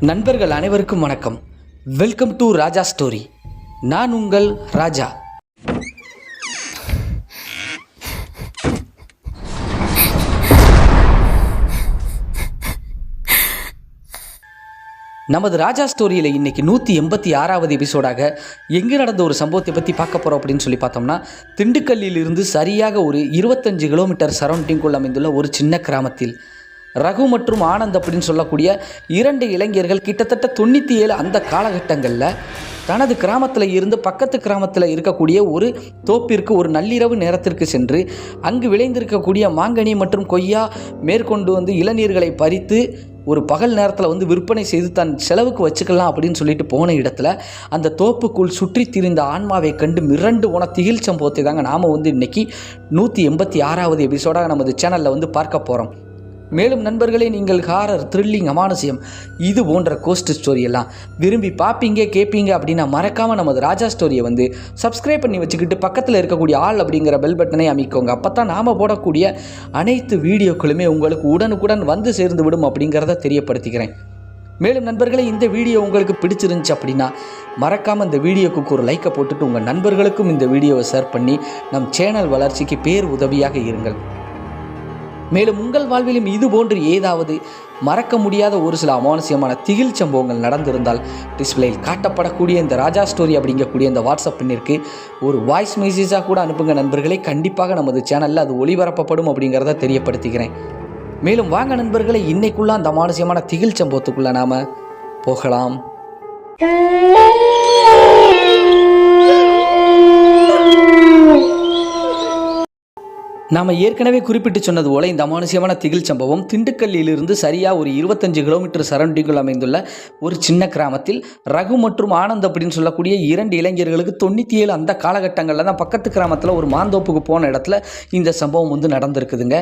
நண்பர்கள் அனைவருக்கும் வணக்கம். வெல்கம் டு ராஜா ஸ்டோரி நான் உங்கள் ராஜா. நமது ராஜா ஸ்டோரியில் இன்னைக்கு நூற்றி எண்பத்தி ஆறாவது எபிசோடாக எங்கே நடந்த ஒரு சம்பவத்தை பற்றி பார்க்க போகிறோம் அப்படின்னு சொல்லி பார்த்தோம்னா திண்டுக்கல்லில் இருந்து சரியாக ஒரு இருபத்தஞ்சு கிலோமீட்டர் சரௌண்டிங்குள் அமைந்துள்ள ஒரு சின்ன கிராமத்தில். ரகு மற்றும் ஆனந்த் அப்படின்னு சொல்லக்கூடிய இரண்டு இளைஞர்கள் கிட்டத்தட்ட தொண்ணூற்றி ஏழு அந்த காலகட்டங்களில் தனது கிராமத்தில் இருந்து பக்கத்து கிராமத்தில் இருக்கக்கூடிய ஒரு தோப்பிற்கு ஒரு நள்ளிரவு நேரத்திற்கு சென்று அங்கு விளைந்திருக்கக்கூடிய மாங்கனி மற்றும் கொய்யா மேற்கொண்டு வந்து இளநீர்களை பறித்து ஒரு பகல் நேரத்தில் வந்து விற்பனை செய்து தன் செலவுக்கு வச்சுக்கலாம் அப்படின்னு சொல்லிட்டு போன இடத்துல அந்த தோப்புக்குள் சுற்றி திரிந்த ஆன்மாவை கண்டு மிரண்டு போன திகில் சம்பவத்தை தாங்க நாம் வந்து இன்னைக்கு நூற்றி எண்பத்தி ஆறாவது எபிசோடாக நமது சேனலில் வந்து பார்க்க போகிறோம் மேலும் நண்பர்களே நீங்கள் ஹாரர் த்ரில்லிங் அமானுசியம் இது போன்ற கோஸ்ட் ஸ்டோரி எல்லாம் விரும்பி பார்ப்பீங்க கேட்பீங்க அப்படின்னா மறக்காமல் நமது ராஜா ஸ்டோரியை வந்து சப்ஸ்கிரைப் பண்ணி வச்சுக்கிட்டு பக்கத்தில் இருக்கக்கூடிய ஆள் அப்படிங்கிற பெல் பட்டனை அமைக்கோங்க. அப்போ தான் நாம் போடக்கூடிய அனைத்து வீடியோக்களுமே உங்களுக்கு உடனுக்குடன் வந்து சேர்ந்து விடும் அப்படிங்கிறத தெரியப்படுத்திக்கிறேன். மேலும் நண்பர்களே இந்த வீடியோ உங்களுக்கு பிடிச்சிருந்துச்சு அப்படின்னா மறக்காமல் இந்த வீடியோக்கு ஒரு லைக்கை போட்டுட்டு உங்கள் நண்பர்களுக்கும் இந்த வீடியோவை ஷேர் பண்ணி நம் சேனல் வளர்ச்சிக்கு பேர் உதவியாக இருங்கள். மேலும் உங்கள் வாழ்விலும் இது போன்று ஏதாவது மறக்க முடியாத ஒரு சில அமானுசியமான திகில் சம்பவங்கள் நடந்திருந்தால் டிஸ்பிளேயில் காட்டப்படக்கூடிய இந்த ராஜா ஸ்டோரி அப்படிங்கக்கூடிய இந்த வாட்ஸ்அப் எண்ணிற்கு ஒரு வாய்ஸ் மெசேஜாக கூட அனுப்புங்க நண்பர்களே. கண்டிப்பாக நமது சேனலில் அது ஒளிபரப்பப்படும் அப்படிங்கிறத தெரியப்படுத்துகிறேன். மேலும் வாங்க நண்பர்களை இன்னைக்குள்ள அந்த அமானுசியமான திகில் சம்பவத்துக்குள்ள நாம போகலாம். நாம் ஏற்கனவே குறிப்பிட்டு சொன்னது போல இந்த அமானுஷ்யமான திகில் சம்பவம் திண்டுக்கல்லிலிருந்து சரியாக ஒரு இருபத்தஞ்சு கிலோமீட்டர் சரௌண்டிங்கில் அமைந்துள்ள ஒரு சின்ன கிராமத்தில் ரகு மற்றும் ஆனந்த் அப்படின்னு சொல்லக்கூடிய இரண்டு இளைஞர்களுக்கு தொண்ணூற்றி ஏழு அந்த காலகட்டங்களில் தான் பக்கத்து கிராமத்தில் ஒரு மாந்தோப்புக்கு போன இடத்துல இந்த சம்பவம் வந்து நடந்திருக்குதுங்க.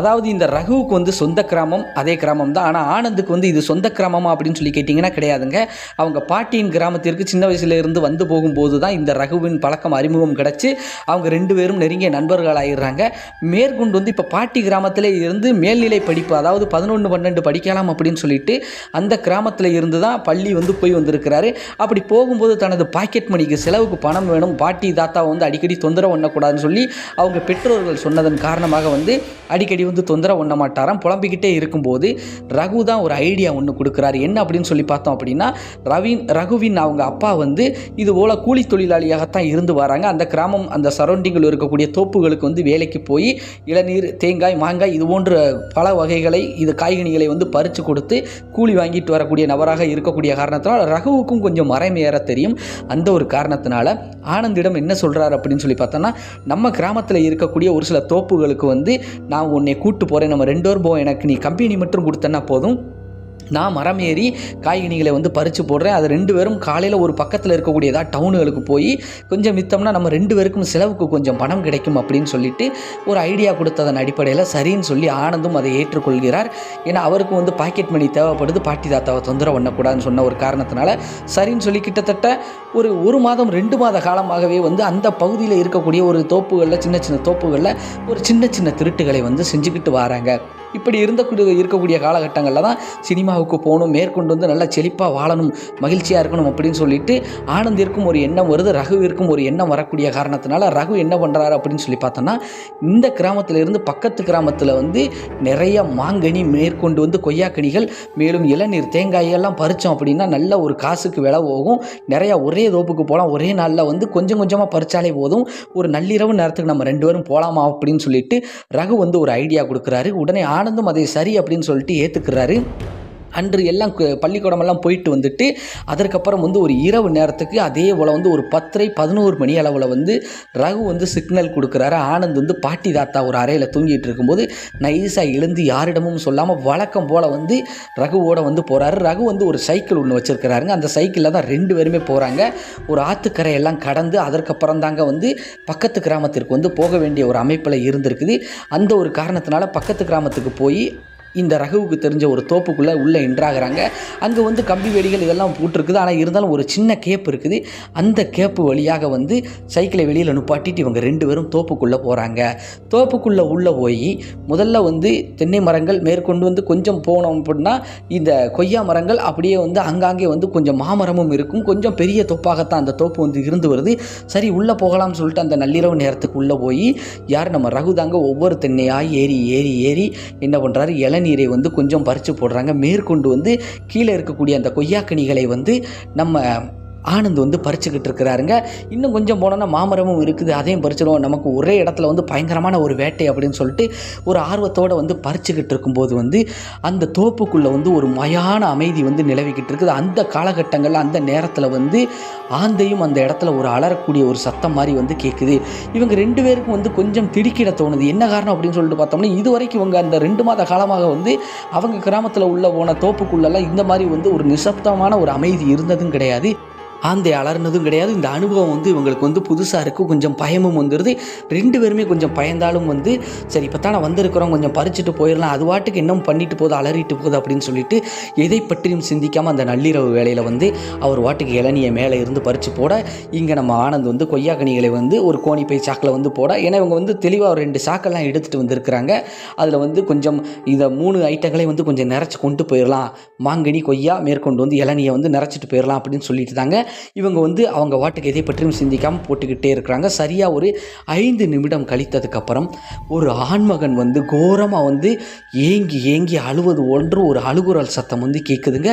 அதாவது இந்த ரகுவுக்கு வந்து சொந்த கிராமம் அதே கிராமம் தான். ஆனால் ஆனந்துக்கு வந்து இது சொந்த கிராமமா அப்படின்னு சொல்லி கேட்டிங்கன்னா கிடையாதுங்க. அவங்க பாட்டியின் கிராமத்திற்கு சின்ன வயசுலேருந்து வந்து போகும்போது தான் இந்த ரகுவின் பழக்கம் அறிமுகம் கிடச்சி அவங்க ரெண்டு பேரும் நெருங்கிய நண்பர்கள் ஆயிடுறாங்க மேற்கொண்டு வந்து இப்போ பாட்டி கிராமத்தில் இருந்து மேல்நிலை படிப்பு அதாவது பதினொன்று பன்னெண்டு படிக்கலாம் அப்படின்னு சொல்லிட்டு அந்த கிராமத்தில் இருந்து தான் பள்ளி வந்து போய் வந்திருக்கிறாரு. அப்படி போகும்போது தனது பாக்கெட் மணிக்கு செலவுக்கு பணம் வேணும் பாட்டி தாத்தா வந்து அடிக்கடி தொந்தரவு பண்ணக்கூடாதுன்னு சொல்லி அவங்க பெற்றோர்கள் சொன்னதன் காரணமாக வந்து அடிக்கடி வந்து தொந்தரவு பண்ண மாட்டாராம். புலம்பிக்கிட்டே இருக்கும்போது ரகு தான் ஒரு ஐடியா ஒன்று கொடுக்குறாரு. என்ன அப்படின்னு சொல்லி பார்த்தோம் அப்படின்னா ரவின் ரகுவின் அவங்க அப்பா வந்து இது போல் கூலி தொழிலாளியாகத்தான் இருந்து வராங்க. அந்த கிராமம் அந்த சரௌண்டிங்கில் இருக்கக்கூடிய தோப்புகளுக்கு வந்து வேலைக்கு போய் போய் இளநீர் தேங்காய் மாங்காய் இது போன்ற பல வகைகளை இது காய்கனிகளை வந்து பறித்து கொடுத்து கூலி வாங்கிட்டு வரக்கூடிய நபராக இருக்கக்கூடிய காரணத்தினால் ரகுவுக்கும் கொஞ்சம் மறைமையேற தெரியும். அந்த ஒரு காரணத்தினால ஆனந்திடம் என்ன சொல்கிறார் அப்படின்னு சொல்லி பார்த்தோன்னா நம்ம கிராமத்தில் இருக்கக்கூடிய ஒரு சில தோப்புகளுக்கு வந்து நான் உன்னை கூட்டு போகிறேன் நம்ம ரெண்டு போ எனக்கு நீ கம்பெனி மட்டும் கொடுத்தனா போதும். நான் மரம் ஏறி காய்கனிகளை வந்து பறித்து போடுறேன். அது ரெண்டு பேரும் காலையில் ஒரு பக்கத்தில் இருக்கக்கூடிய ஏதாவது டவுனுகளுக்கு போய் கொஞ்சம் மித்தம்னா நம்ம ரெண்டு பேருக்கும் செலவுக்கு கொஞ்சம் பணம் கிடைக்கும் அப்படின்னு சொல்லிட்டு ஒரு ஐடியா கொடுத்ததன் அடிப்படையில் சரின்னு சொல்லி ஆனந்தும் அதை ஏற்றுக்கொள்கிறார். ஏன்னா அவருக்கு வந்து பாக்கெட் மணி தேவைப்படுது. பாட்டி தாத்தாவை தொந்தரவு பண்ணக்கூடாதுன்னு சொன்ன ஒரு காரணத்தினால சரின்னு சொல்லி கிட்டத்தட்ட ஒரு ஒரு மாதம் ரெண்டு மாத காலமாகவே வந்து அந்த பகுதியில் இருக்கக்கூடிய ஒரு தோப்புகளில் சின்ன சின்ன தோப்புகளில் ஒரு சின்ன சின்ன திருட்டுகளை வந்து செஞ்சுக்கிட்டு வராங்க. இப்படி இருந்தக்கூடிய இருக்கக்கூடிய காலகட்டங்களில் தான் சினிமாவுக்கு போகணும் மேற்கொண்டு வந்து நல்லா செழிப்பாக வாழணும் மகிழ்ச்சியாக இருக்கணும் அப்படின்னு சொல்லிட்டு ஆனந்திற்கும் ஒரு எண்ணம் வருது ரகுவிற்கும் ஒரு எண்ணம் வரக்கூடிய காரணத்தினால ரகு என்ன பண்ணுறாரு அப்படின்னு சொல்லி பார்த்தோன்னா இந்த கிராமத்தில் இருந்து பக்கத்து கிராமத்தில் வந்து நிறைய மாங்கனி மேற்கொண்டு வந்து கொய்யாக்கனிகள் மேலும் இளநீர் தேங்காயெல்லாம் பறித்தோம் அப்படின்னா நல்ல ஒரு காசுக்கு விலை போகும். நிறையா ஒரே தோப்புக்கு போகலாம் ஒரே நாளில் வந்து கொஞ்சம் கொஞ்சமாக பறிச்சாலே போதும். ஒரு நள்ளிரவு நேரத்துக்கு நம்ம ரெண்டு பேரும் போகலாமா அப்படின்னு சொல்லிட்டு ரகு வந்து ஒரு ஐடியா கொடுக்குறாரு. உடனே ஆனந்தும் அதை சரி அப்படின்னு சொல்லிட்டு ஏற்றுக்கிறாரு அன்று எல்லாம் பள்ளிக்கூடமெல்லாம் போயிட்டு வந்துட்டு அதற்கப்புறம் வந்து ஒரு இரவு நேரத்துக்கு அதே போல் வந்து ஒரு பத்தரை பதினோரு மணி அளவில் வந்து ரகு வந்து சிக்னல் கொடுக்குறாரு. ஆனந்த் வந்து பாட்டி தாத்தா ஒரு அறையில் தூங்கிட்டு இருக்கும்போது நைஸாக எழுந்து யாரிடமும் சொல்லாமல் வழக்கம் போல் வந்து ரகுவோட வந்து போகிறாரு ரகு வந்து ஒரு சைக்கிள் ஒன்று வச்சுருக்கிறாருங்க. அந்த சைக்கிளில் தான் ரெண்டு பேருமே போகிறாங்க ஒரு ஆற்றுக்கரையெல்லாம் கடந்து அதற்கப்புறம் தாங்க வந்து பக்கத்து கிராமத்திற்கு வந்து போக வேண்டிய ஒரு அமைப்பில் இருந்திருக்குது. அந்த ஒரு காரணத்தினால பக்கத்து கிராமத்துக்கு போய் இந்த ரகுவுக்கு தெரிஞ்ச ஒரு தோப்புக்குள்ளே உள்ளே என்ட்ராகிறாங்க அங்கே வந்து கம்பி வேலிகள் இதெல்லாம் போட்டிருக்குது. ஆனால் இருந்தாலும் ஒரு சின்ன கேப் இருக்குது. அந்த கேப்பு வழியாக வந்து சைக்கிளை வெளியில் நுப்பாட்டிட்டு இவங்க ரெண்டு பேரும் தோப்புக்குள்ளே போகிறாங்க தோப்புக்குள்ளே உள்ளே போய் முதல்ல வந்து தென்னை மரங்கள் மேற்கொண்டு வந்து கொஞ்சம் போனோம் அப்படின்னா இந்த கொய்யா மரங்கள் அப்படியே வந்து அங்காங்கே வந்து கொஞ்சம் மாமரமும் இருக்கும். கொஞ்சம் பெரிய தோப்பாகத்தான் அந்த தோப்பு வந்து இருந்து வருது. சரி உள்ளே போகலாம்னு சொல்லிட்டு அந்த நள்ளிரவு நேரத்துக்கு உள்ளே போய் யார் நம்ம ரகுதாங்க ஒவ்வொரு தென்னையாக ஏறி ஏறி ஏறி என்ன பண்ணுறாரு இளநீரை வந்து கொஞ்சம் பறித்து போடுறாங்க. மேற்கொண்டு வந்து கீழே இருக்கக்கூடிய அந்த கொய்யாக்கனிகளை வந்து நம்ம ஆனந்த் வந்து பறிச்சுக்கிட்டு இருக்கிறாருங்க. இன்னும் கொஞ்சம் போனோன்னா மாமரமும் இருக்குது. அதையும் பறிச்சிடுவோம் நமக்கு ஒரே இடத்துல வந்து பயங்கரமான ஒரு வேட்டை அப்படின்னு சொல்லிட்டு ஒரு ஆர்வத்தோடு வந்து பறிச்சுக்கிட்டு இருக்கும்போது வந்து அந்த தோப்புக்குள்ளே வந்து ஒரு மயான அமைதி வந்து நிலவிக்கிட்டு இருக்குது. அந்த காலகட்டங்களில் அந்த நேரத்தில் வந்து ஆந்தையும் அந்த இடத்துல ஒரு அலறக்கூடிய ஒரு சத்தம் மாதிரி வந்து கேட்குது இவங்க ரெண்டு பேருக்கும் வந்து கொஞ்சம் திடுக்கிட தோணுது. என்ன காரணம் அப்படின்னு சொல்லிட்டு பார்த்தோம்னா இது வரைக்கும் இவங்க அந்த ரெண்டு மாத காலமாக வந்து அவங்க கிராமத்தில் உள்ள போன தோப்புக்குள்ளெல்லாம் இந்த மாதிரி வந்து ஒரு நிசப்தமான ஒரு அமைதி இருந்ததும் கிடையாது. ஆந்தை அலர்னதும் கிடையாது. இந்த அனுபவம் வந்து இவங்களுக்கு வந்து புதுசாக இருக்குது கொஞ்சம் பயமும் வந்துடுது ரெண்டு பேருமே கொஞ்சம் பயந்தாலும் வந்து சரி இப்போ தானே வந்திருக்கிறோம். கொஞ்சம் பறிச்சுட்டு போயிடலாம் அது வாட்டுக்கு இன்னும் பண்ணிட்டு போகுது அலறிட்டு போகுது அப்படின்னு சொல்லிட்டு எதை பற்றியும் சிந்திக்காமல் அந்த நள்ளிரவு வேலையில் வந்து அவர் வாட்டுக்கு இளநியை மேலே இருந்து பறித்து போட இங்கே நம்ம ஆனந்த் வந்து கொய்யாக்கனிகளை வந்து ஒரு கோணி சாக்கில் வந்து போட ஏன்னா இவங்க வந்து தெளிவாக ஒரு ரெண்டு சாக்கெல்லாம் எடுத்துகிட்டு வந்திருக்கிறாங்க. அதில் வந்து கொஞ்சம் இந்த மூணு ஐட்டங்களை வந்து கொஞ்சம் நிறச்சி கொண்டு போயிடலாம் மாங்கனி கொய்யா மேற்கொண்டு வந்து இளநியை வந்து நிறச்சிட்டு போயிடலாம் அப்படின்னு சொல்லிட்டு தாங்க இவங்க வந்து அவங்க வாட்டுக்கு எதை பற்றியும் சிந்திக்காமல் போட்டுக்கிட்டே இருக்கிறாங்க. சரியாக ஒரு ஐந்து நிமிடம் கழித்ததுக்கப்புறம் ஒரு ஆண்மகன் வந்து கோரமாக வந்து ஏங்கி ஏங்கி அழுவது ஒன்று ஒரு அழுகுரல் சத்தம் வந்து கேட்குதுங்க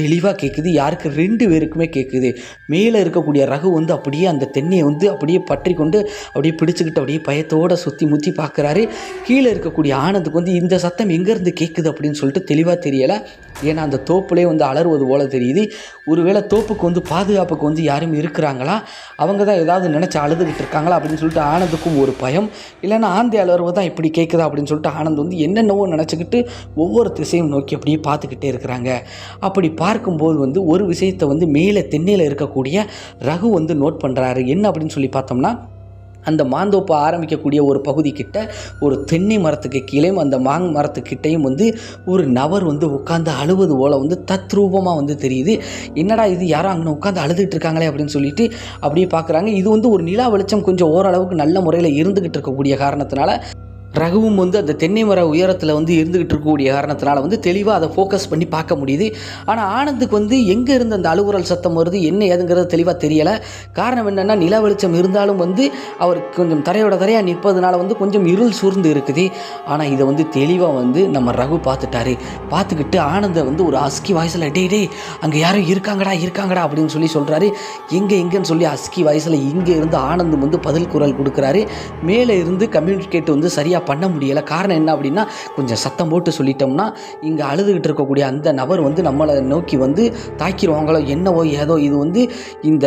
தெளிவாக கேட்குது யாருக்கு? ரெண்டு பேருக்குமே கேட்குது மேலே இருக்கக்கூடிய ரகு வந்து அப்படியே அந்த தென்னையை வந்து அப்படியே பற்றி கொண்டு அப்படியே பிடிச்சிக்கிட்டு அப்படியே பயத்தோடு சுற்றி முற்றி பார்க்குறாரு கீழே இருக்கக்கூடிய ஆனந்துக்கு வந்து இந்த சத்தம் எங்கேருந்து கேட்குது அப்படின்னு சொல்லிட்டு தெளிவாக தெரியலை. ஏன்னா அந்த தோப்புலேயே வந்து அலறுவது போல தெரியுது. ஒருவேளை தோப்புக்கு வந்து பாதுகாப்புக்கு வந்து யாரும் இருக்கிறாங்களா? அவங்க தான் ஏதாவது நினச்சி அழுதுகிட்டு இருக்காங்களா அப்படின்னு சொல்லிட்டு ஆனந்துக்கும் ஒரு பயம். இல்லைன்னா ஆந்தி அலறுவது தான் இப்படி கேட்குதா அப்படின்னு சொல்லிட்டு ஆனந்த் வந்து என்னென்னவோ நினச்சிக்கிட்டு ஒவ்வொரு திசையும் நோக்கி அப்படியே பார்த்துக்கிட்டே இருக்கிறாங்க. அப்படி பார்க்கும்போது வந்து ஒரு விஷயத்தை வந்து மேலே தென்னையில் இருக்கக்கூடிய ரகு வந்து நோட் பண்ணுறாரு என்ன அப்படின்னு சொல்லி பார்த்தோம்னா அந்த மாந்தோப்பு ஆரம்பிக்கக்கூடிய ஒரு பகுதி கிட்ட ஒரு தென்னை மரத்துக்கு கீழேயும் அந்த மாங் மரத்துக்கிட்டையும் வந்து ஒரு நபர் வந்து உட்காந்து அழுவது போல வந்து தத்ரூபமாக வந்து தெரியுது. என்னடா இது யாரும் அங்கே உட்காந்து அழுதுகிட்டு இருக்காங்களே அப்படின்னு சொல்லிட்டு அப்படியே பார்க்குறாங்க இது வந்து ஒரு நிலா வெளிச்சம் கொஞ்சம் ஓரளவுக்கு நல்ல முறையில் இருந்துகிட்டு இருக்கக்கூடிய காரணத்தினால ரகுவும் வந்து அந்த தென்னை மர உயரத்தில் வந்து இருந்துகிட்டு இருக்கக்கூடிய காரணத்தினால வந்து தெளிவாக அதை ஃபோக்கஸ் பண்ணி பார்க்க முடியுது. ஆனால் ஆனந்துக்கு வந்து எங்கே இருந்து அந்த அழுகுரல் சத்தம் வருது என்ன ஏதுங்கிறது தெளிவாக தெரியலை. காரணம் என்னென்னா நில வெளிச்சம் இருந்தாலும் வந்து அவர் கொஞ்சம் தரையோட தரையாக நிற்பதுனால வந்து கொஞ்சம் இருள் சூழ்ந்து இருக்குது. ஆனால் இதை வந்து தெளிவாக வந்து நம்ம ரகு பார்த்துட்டாரு. பார்த்துக்கிட்டு ஆனந்தை வந்து ஒரு அஸ்கி வாய்ஸில் டே டே அங்கே யாரும் இருக்காங்கடா இருக்காங்கடா அப்படின்னு சொல்லி சொல்கிறாரு எங்கே எங்கேன்னு சொல்லி அஸ்கி வாய்ஸில் இங்கே இருந்து ஆனந்தம் வந்து பதில் குரல் கொடுக்குறாரு. மேலே இருந்து கம்யூனிகேட் வந்து சரியாக பண்ண முடியலை. காரணம் என்ன அப்படின்னா கொஞ்சம் சத்தம் போட்டு சொல்லிட்டோம்னா இங்கே அழுதுகிட்டு இருக்கக்கூடிய அந்த நபர் வந்து நம்மளை நோக்கி வந்து தாக்கிடுவாங்களோ என்னவோ ஏதோ இது வந்து இந்த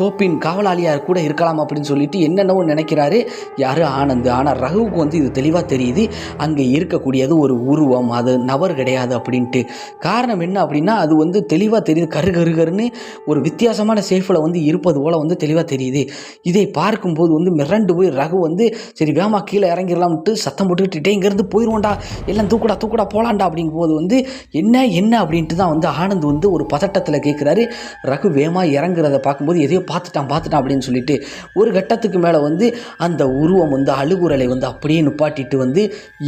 தோப்பின் காவலாளியார் கூட இருக்கலாம் அப்படின்னு சொல்லிட்டு என்னென்னவோ நினைக்கிறாரு. யார்? ஆனந்த். ஆனால் ரகுவுக்கு வந்து இது தெளிவாக தெரியுது. அங்கே இருக்கக்கூடியது ஒரு உருவம் அது நபர் கிடையாது அப்படின்ட்டு. காரணம் என்ன அப்படின்னா அது வந்து தெளிவாக தெரியுது. கரு கரு கருன்னு ஒரு வித்தியாசமான சேஃபில் வந்து இருப்பது போல் வந்து தெளிவாக தெரியுது. இதை பார்க்கும்போது வந்து மிரண்டு போய் ரகு வந்து சரி வேமா கீழே இறங்கிடலாம்ட்டு சத்தம் போட்டுக்கிட்டு இங்கேருந்து போயிடுவோம்டா எல்லாம் தூக்குடா தூக்குடா போலாம்டா அப்படிங்கும்போது வந்து என்ன என்ன? அப்படின்ட்டு தான் வந்து ஆனந்த் வந்து ஒரு பதட்டத்தில் கேட்குறாரு ரகு வேமா இறங்குறத பார்க்கும்போது எதையோ பார்த்துட்டான் பார்த்துட்டான் அப்படின்னு சொல்லிட்டு ஒரு கட்டத்துக்கு மேலே வந்து அந்த உருவம் வந்து அழுகுரலை வந்து அப்படியே நிப்பாட்டிட்டு வந்து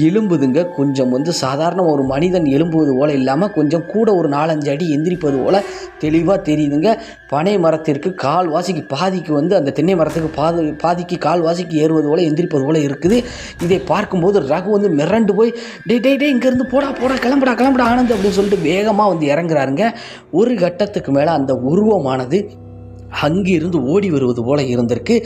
எலும்புதுங்க. கொஞ்சம் வந்து சாதாரண ஒரு மனிதன் எலும்புவது போல இல்லாமல் கொஞ்சம் கூட ஒரு நாலஞ்சு அடி எந்திரிப்பது போல தெளிவாக தெரியுதுங்க. பனை மரத்திற்கு கால் வாசிக்கு பாதிக்கு வந்து அந்த தென்னை மரத்துக்கு பாதி பாதிக்கு கால் வாசிக்கு ஏறுவது போல எந்திரிப்பது போல இருக்குது. இதை பார்க்கும்போது ரகு வந்து மிரண்டு போய் டே டே டே இங்கேருந்து போடா போடா கிளம்புடா கிளம்புடா ஆனந்த் அப்படின்னு சொல்லிட்டு வேகமாக வந்து இறங்குறாருங்க. ஒரு கட்டத்துக்கு மேலே அந்த உருவமானது அங்கிருந்து ஓடி வருவது போல இருந்திருக்கு.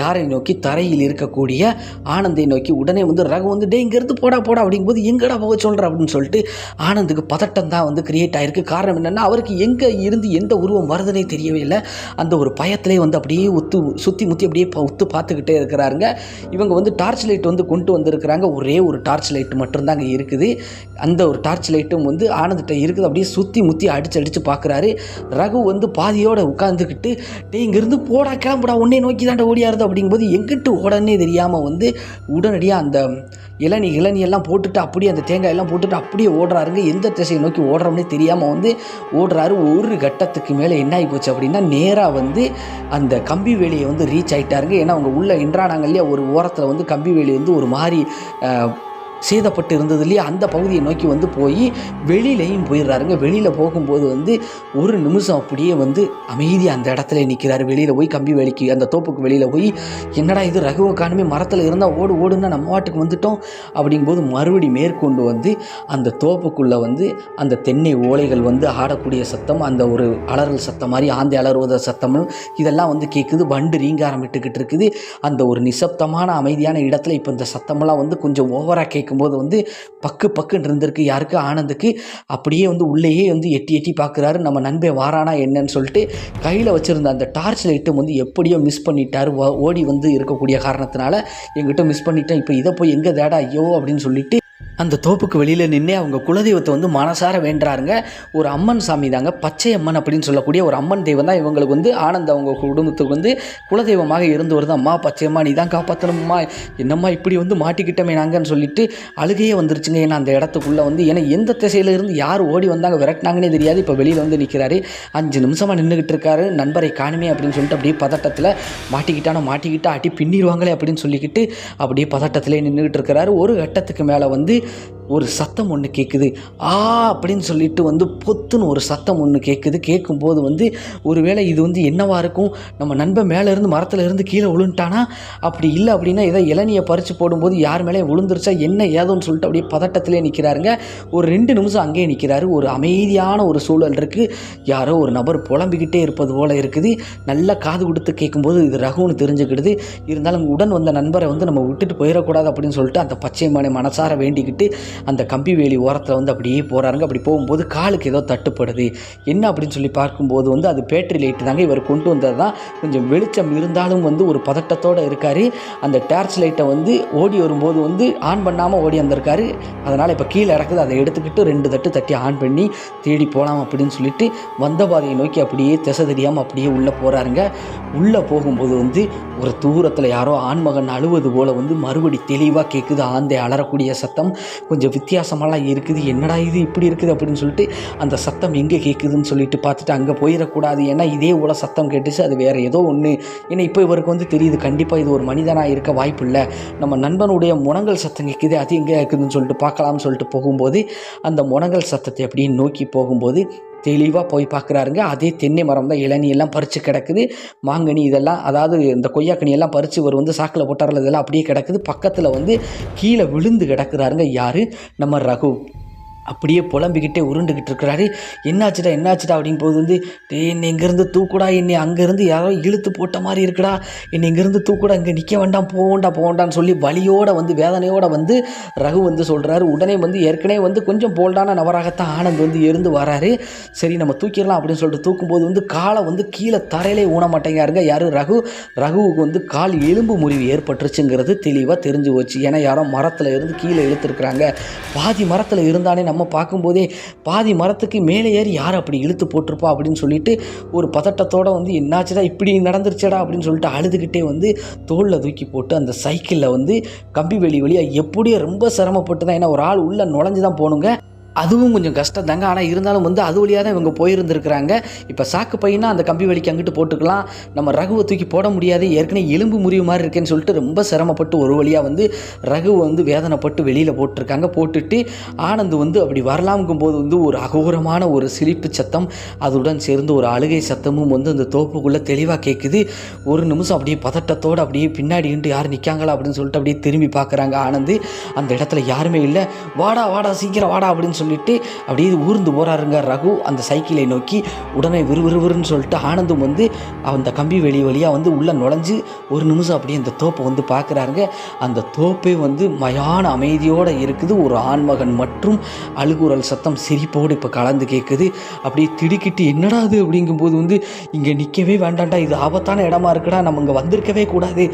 யாரை நோக்கி தரையில் இருக்கக்கூடிய ஆனந்தை நோக்கி உடனே வந்து ரகு வந்து டே இங்கேருந்து போடா போடா அப்படிங்கும்போது எங்கடா போக சொல்கிற அப்படின்னு சொல்லிட்டு ஆனந்துக்கு பதட்டம் தான் வந்து கிரியேட் ஆகிருக்கு காரணம் என்னென்னா அவருக்கு எங்கே இருந்து எந்த உருவம் வருதுன்னே தெரியவே இல்லை. அந்த ஒரு பயத்திலே வந்து அப்படியே ஒத்து சுற்றி முற்றி அப்படியே ஒத்து உத்து பார்த்துக்கிட்டே இருக்கிறாருங்க. இவங்க வந்து டார்ச் லைட் வந்து கொண்டு வந்திருக்கிறாங்க. ஒரே ஒரு டார்ச் லைட் மட்டும்தான் அங்கே இருக்குது. அந்த ஒரு டார்ச் லைட்டும் வந்து ஆனந்திட்ட இருக்குது. அப்படியே சுற்றி முற்றி அடிச்சு அடித்து பார்க்குறாரு. ரகு வந்து பாதியோடு உட்காந்துக்கிட்டு டே இங்கேருந்து போடா கிளம்புடா உன்னே நோக்கி தாண்டா ஓடியாருது அப்படிங்கும்போது எங்கிட்டு ஓடனே தெரியாமல் வந்து உடனடியாக அந்த இளநி இளநி எல்லாம் போட்டுட்டு அப்படியே அந்த தேங்காய் எல்லாம் போட்டுட்டு அப்படியே ஓடுறாருங்க. எந்த திசையை நோக்கி ஓடுறோம்னே தெரியாமல் வந்து ஓடுறாரு. ஒரு கட்டத்துக்கு மேலே என்ன ஆகி போச்சு அப்படின்னா நேராக வந்து அந்த கம்பி வேலியை வந்து ரீச் ஆகிட்டாருங்க ஏன்னா அவங்க உள்ளே இன்றானாங்க இல்லையா ஒரு ஓரத்தில் வந்து கம்பி வேலி வந்து ஒரு மாதிரி சேதப்பட்டு இருந்தது இல்லையா? அந்த பகுதியை நோக்கி வந்து போய் வெளியிலையும் போயிடுறாருங்க. வெளியில் போகும்போது வந்து ஒரு நிமிஷம் அப்படியே வந்து அமைதியாக அந்த இடத்துல நிற்கிறாரு வெளியில் போய் கம்பி வேலைக்கு அந்த தோப்புக்கு வெளியில் போய் என்னடா இது? ரகுவை காணுமே மரத்தில் இருந்தால் ஓடு ஓடுன்னா நம்ம வாட்டுக்கு வந்துட்டோம். அப்படிங்கும்போது மறுபடி மேற்கொண்டு வந்து அந்த தோப்புக்குள்ளே வந்து அந்த தென்னை ஓலைகள் வந்து ஆடக்கூடிய சத்தம் அந்த ஒரு அலறல் சத்தம் மாதிரி ஆந்தை அலறுவத சத்தம் இதெல்லாம் வந்து கேட்குது வண்டு ரீங்காரமிட்டுக்கிட்டு இருக்குது. அந்த ஒரு நிசப்தமான அமைதியான இடத்துல இப்போ இந்த சத்தமெல்லாம் வந்து கொஞ்சம் ஓவராக இருக்கும்போது வந்து பக்கு பக்குன்னு இருந்திருக்கு யாருக்கு ஆனந்துக்கு. அப்படியே வந்து உள்ளேயே வந்து எட்டி எட்டி பார்க்குறாரு நம்ம நண்பே வாரானா என்னன்னு சொல்லிட்டு கையில் வச்சுருந்த அந்த டார்ச் லைட்டும் வந்து எப்படியோ மிஸ் பண்ணிட்டார். ஓ- ஓடி வந்து இருக்கக்கூடிய காரணத்தினால எங்கிட்ட மிஸ் பண்ணிட்டேன். இப்போ இதை போய் எங்கே தேடா ஐயோ அப்படின்னு சொல்லிட்டு அந்த தோப்புக்கு வெளியில் நின்று அவங்க குலதெய்வத்தை வந்து மனசார வேண்டுறாருங்க. ஒரு அம்மன் சாமி தாங்க. பச்சை அம்மன் அப்படின்னு சொல்லக்கூடிய ஒரு அம்மன் தெய்வம் தான் இவங்களுக்கு வந்து ஆனந்த் அவங்க குடும்பத்துக்கு வந்து குலதெய்வமாக இருந்து வருது. அம்மா பச்சையம்மா நீ தான் காப்பாற்றணும்மா என்னம்மா இப்படி வந்து மாட்டிக்கிட்டமே நாங்கன்னு சொல்லிட்டு அழுகையே வந்துருச்சுங்க. ஏன்னா அந்த இடத்துக்குள்ளே வந்து ஏன்னா எந்த திசையில இருந்து யார் ஓடி வந்தாங்க விரட்டினாங்கன்னே தெரியாது. இப்போ வெளியில் வந்து நிற்கிறாரு அஞ்சு நிமிஷமாக நின்றுக்கிட்டு இருக்காரு. நண்பரை காணுமே அப்படின்னு சொல்லிட்டு அப்படியே பதட்டத்தில் மாட்டிக்கிட்டானோ மாட்டிக்கிட்டா அடி பின்னிடுவாங்களே அப்படின்னு சொல்லிக்கிட்டு அப்படியே பதட்டத்திலே நின்றுக்கிட்டு இருக்கிறாரு ஒரு கட்டத்துக்கு மேலே வந்து ஒரு சத்தம் ஒன்று கேட்குது ஆ அப்படின்னு சொல்லிட்டு வந்து பொத்துன்னு ஒரு சத்தம் ஒன்று கேட்குது கேட்கும்போது வந்து ஒருவேளை இது வந்து என்னவாக இருக்கும்? நம்ம நண்பன் மேலே இருந்து மரத்தில் இருந்து கீழே விழுந்துட்டானா? அப்படி இல்லை அப்படின்னா ஏதோ இளநியை பறித்து போடும்போது யார் மேலே விழுந்துருச்சா? என்ன ஏதோன்னு சொல்லிட்டு அப்படியே பதட்டத்திலே நிற்கிறாருங்க ஒரு ரெண்டு நிமிஷம் அங்கேயே நிற்கிறாரு ஒரு அமைதியான ஒரு சூழல் இருக்குது யாரோ ஒரு நபர் புலம்பிக்கிட்டே இருப்பது போல் இருக்குது. நல்லா காது கொடுத்து கேட்கும்போது இது ரகுன்னு தெரிஞ்சுக்கிடுது. இருந்தாலும் உடன் வந்த நண்பரை வந்து நம்ம விட்டுட்டு போயிடக்கூடாது அப்படின்னு சொல்லிட்டு அந்த பச்சை மனை மனசார வேண்டிக்கிட்டு அந்த கம்பி வேலி ஓரத்தில் வந்து அப்படியே போகிறாருங்க அப்படி போகும்போது காலுக்கு ஏதோ தட்டுப்படுது. என்ன அப்படின்னு சொல்லி பார்க்கும்போது வந்து அது பேட்டரி லைட்டு தாங்க இவர் கொண்டு வந்தது தான். கொஞ்சம் வெளிச்சம் இருந்தாலும் வந்து ஒரு பதட்டத்தோடு இருக்கார். அந்த டார்ச் லைட்டை வந்து ஓடி வரும்போது வந்து ஆன் பண்ணாமல் ஓடி வந்திருக்காரு. அதனால் இப்போ கீழே இறக்குது. அதை எடுத்துக்கிட்டு ரெண்டு தட்டு தட்டி ஆன் பண்ணி தேடி போகலாம் அப்படின்னு சொல்லிட்டு வந்த பாதையை நோக்கி அப்படியே திசை தெரியாமல் அப்படியே உள்ளே போகிறாருங்க உள்ளே போகும்போது வந்து ஒரு தூரத்தில் யாரோ ஆண்மகன் அழுவது போல் வந்து மறுபடி தெளிவாக கேட்குது ஆந்தை அலறக்கூடிய சத்தம். கொஞ்சம் வித்தியாசமாலாம் இருக்குது. என்னடா இது இப்படி இருக்குது அப்படின்னு சொல்லிட்டு அந்த சத்தம் எங்கே கேட்குதுன்னு சொல்லிட்டு பார்த்துட்டு அங்கே போயிடக்கூடாது. ஏன்னா இதே போல் சத்தம் கேட்டுச்சு அது வேறு ஏதோ ஒன்று ஏன்னா இப்போ இவருக்கு வந்து தெரியுது கண்டிப்பாக இது ஒரு மனிதனாக இருக்க வாய்ப்பு இல்லை. நம்ம நண்பனுடைய முனங்கள் சத்தம் கேட்குது அது எங்கே இருக்குதுன்னு சொல்லிட்டு பார்க்கலாம்னு சொல்லிட்டு போகும்போது அந்த முனங்கள் சத்தத்தை அப்படியே நோக்கி போகும்போது தெளிவாக போய் பார்க்குறாருங்க அதே தென்னை மரம் தான் இளநீ எல்லாம் பறித்து கிடக்குது. மாங்கனி இதெல்லாம் அதாவது இந்த கொய்யாக்கனி எல்லாம் பறித்து இவர் வந்து சாக்கில் போட்டாரில் இதெல்லாம் அப்படியே கிடக்குது. பக்கத்தில் வந்து கீழே விழுந்து கிடக்குறாருங்க யார்? நம்ம ரகு. அப்படியே புலம்பிக்கிட்டே உருண்டுக்கிட்டு இருக்கிறாரு. என்னாச்சுடா என்னாச்சுடா? அப்படிங்கும் போது வந்து என்னை இங்கேருந்து தூக்குடா என்னை அங்கேருந்து யாரோ இழுத்து போட்ட மாதிரி இருக்குடா. என்னை இங்கேருந்து தூக்குடா இங்கே நிற்க வேண்டாம் போகண்டா போகண்டான்னு சொல்லி வலியோடு வந்து வேதனையோடு வந்து ரகு வந்து சொல்கிறாரு உடனே வந்து ஏற்கனவே வந்து கொஞ்சம் போல்டான நபராகத்தான் ஆனந்த் வந்து இருந்து வராரு. சரி நம்ம தூக்கிடலாம் அப்படின்னு சொல்லிட்டு தூக்கும்போது வந்து காலை வந்து கீழே தரையிலே ஊன மாட்டேங்காருங்க யார்? ரகு. ரகுவுக்கு வந்து கால் எலும்பு முறிவு ஏற்பட்டுருச்சுங்கிறது தெளிவாக தெரிஞ்சு போச்சு. ஏன்னா யாரோ மரத்தில் இருந்து கீழே இழுத்துருக்குறாங்க. பாதி மரத்தில் இருந்தானே நம்ம பார்க்கும்போதே பாதி மரத்துக்கு மேலே ஏறி யார் அப்படி இழுத்து போட்டிருப்பா அப்படின்னு சொல்லிட்டு ஒரு பதட்டத்தோட வந்து என்னாச்சுடா இப்படி நடந்துருச்சடா அப்படின்னு சொல்லிட்டு அழுதுகிட்டே வந்து தோளில் தூக்கி போட்டு அந்த சைக்கிளில் வந்து கம்பி வெளி வழியாக எப்படியோ ரொம்ப சிரமப்பட்டு தான் ஏன்னா ஒரு ஆள் உள்ளே நுழைஞ்சு தான் போகணுங்க அதுவும் கொஞ்சம் கஷ்டம் தாங்க. ஆனால் இருந்தாலும் வந்து அது வழியாக தான் இவங்க போயிருந்துருக்குறாங்க. இப்போ சாக்கு பையனா அந்த கம்பி வலிக்கு அங்கிட்டு போட்டுக்கலாம். நம்ம ரகுவை தூக்கி போட முடியாது. ஏற்கனவே எலும்பு முறிவு மாதிரி இருக்கேன்னு சொல்லிட்டு ரொம்ப சிரமப்பட்டு ஒரு வழியாக வந்து ரகுவை வந்து வேதனைப்பட்டு வெளியில் போட்டிருக்காங்க. போட்டுட்டு ஆனந்த் வந்து அப்படி வரலாம்ங்கும் போது வந்து ஒரு அகோரமான ஒரு சிரிப்பு சத்தம் அதுடன் சேர்ந்து ஒரு அழுகை சத்தமும் வந்து அந்த தோப்புக்குள்ளே தெளிவாக கேட்குது ஒரு நிமிஷம் அப்படியே பதட்டத்தோடு அப்படியே பின்னாடி நின்று யார் நிற்காங்களா அப்படின்னு சொல்லிட்டு அப்படியே திரும்பி பார்க்குறாங்க ஆனந்த். அந்த இடத்துல யாருமே இல்லை. வாடா வாடா சீக்கிரம் வாடா அப்படின்னு சொல்லி சொல்லிட்டு அப்படியே ஊர்ந்து போகிறாருங்க ரகு அந்த சைக்கிளை நோக்கி. உடனே விறுவிறுவிறுன்னு சொல்லிட்டு ஆனந்தும் வந்து அந்த கம்பி வெளி வழியாக வந்து உள்ளே நுழைஞ்சு ஒரு நிமிஷம் அப்படியே அந்த தோப்பை வந்து பார்க்குறாருங்க. அந்த தோப்பே வந்து மயான அமைதியோடு இருக்குது. ஒரு ஆண்மகன் மற்றும் அழுகுரல் சத்தம் சிரிப்போடு இப்போ கலந்து கேட்குது அப்படியே திடுக்கிட்டு என்னடா அது அப்படிங்கும்போது வந்து இங்கே நிற்கவே வேண்டாம்டா இது ஆபத்தான இடமா இருக்குடா நம்ம இங்கே வந்திருக்கவே கூடாது.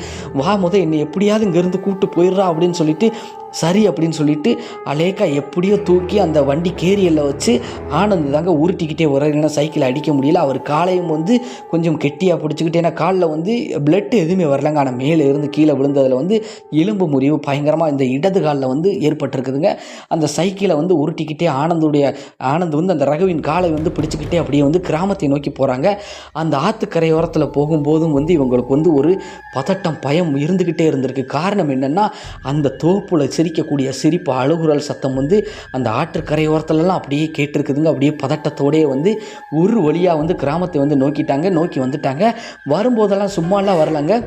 வா முத என்னை எப்படியாவது இங்கேருந்து கூப்பிட்டு போயிடுறா அப்படின்னு சொல்லிட்டு சரி அப்படின்னு சொல்லிட்டு அலேக்கா எப்படியோ தூக்கி அந்த வண்டி கேரியலில் வச்சு ஆனந்த் தாங்க உருட்டிக்கிட்டே வர்றாரு. ஏன்னா சைக்கிளை அடிக்க முடியல. அவர் காலையும் வந்து கொஞ்சம் கெட்டியாக பிடிச்சிக்கிட்டு ஏன்னா காலில் வந்து பிளட் எதுவுமே வரலங்க. ஆனால் மேலே இருந்து கீழே விழுந்ததில் வந்து எலும்பு முறிவு. பயங்கரமாக இந்த இடது காலில் வந்து ஏற்பட்டிருக்குதுங்க. அந்த சைக்கிளை வந்து உருட்டிக்கிட்டே ஆனந்துடைய ஆனந்த் வந்து அந்த ரகுவின் காலை வந்து பிடிச்சிக்கிட்டே அப்படியே வந்து கிராமத்தை நோக்கி போகிறாங்க அந்த ஆற்றுக்கரையோரத்தில் போகும்போதும் வந்து இவங்களுக்கு வந்து ஒரு பதட்டம் பயம் இருந்துக்கிட்டே இருந்திருக்கு. காரணம் என்னென்னா அந்த தோப்புல சிரிக்கக்கூடிய சிரிப்பு அழுகுரல் சத்தம் வந்து அந்த ஆற்றுக்கரையோரத்துலலாம் அப்படியே கேட்டிருக்குதுங்க. அப்படியே பதட்டத்தோடயே வந்து ஒரு வழியாக வந்து கிராமத்தை வந்து நோக்கிட்டாங்க நோக்கி வந்துட்டாங்க. வரும்போதெல்லாம் சும்மாலாம் வரலாங்க.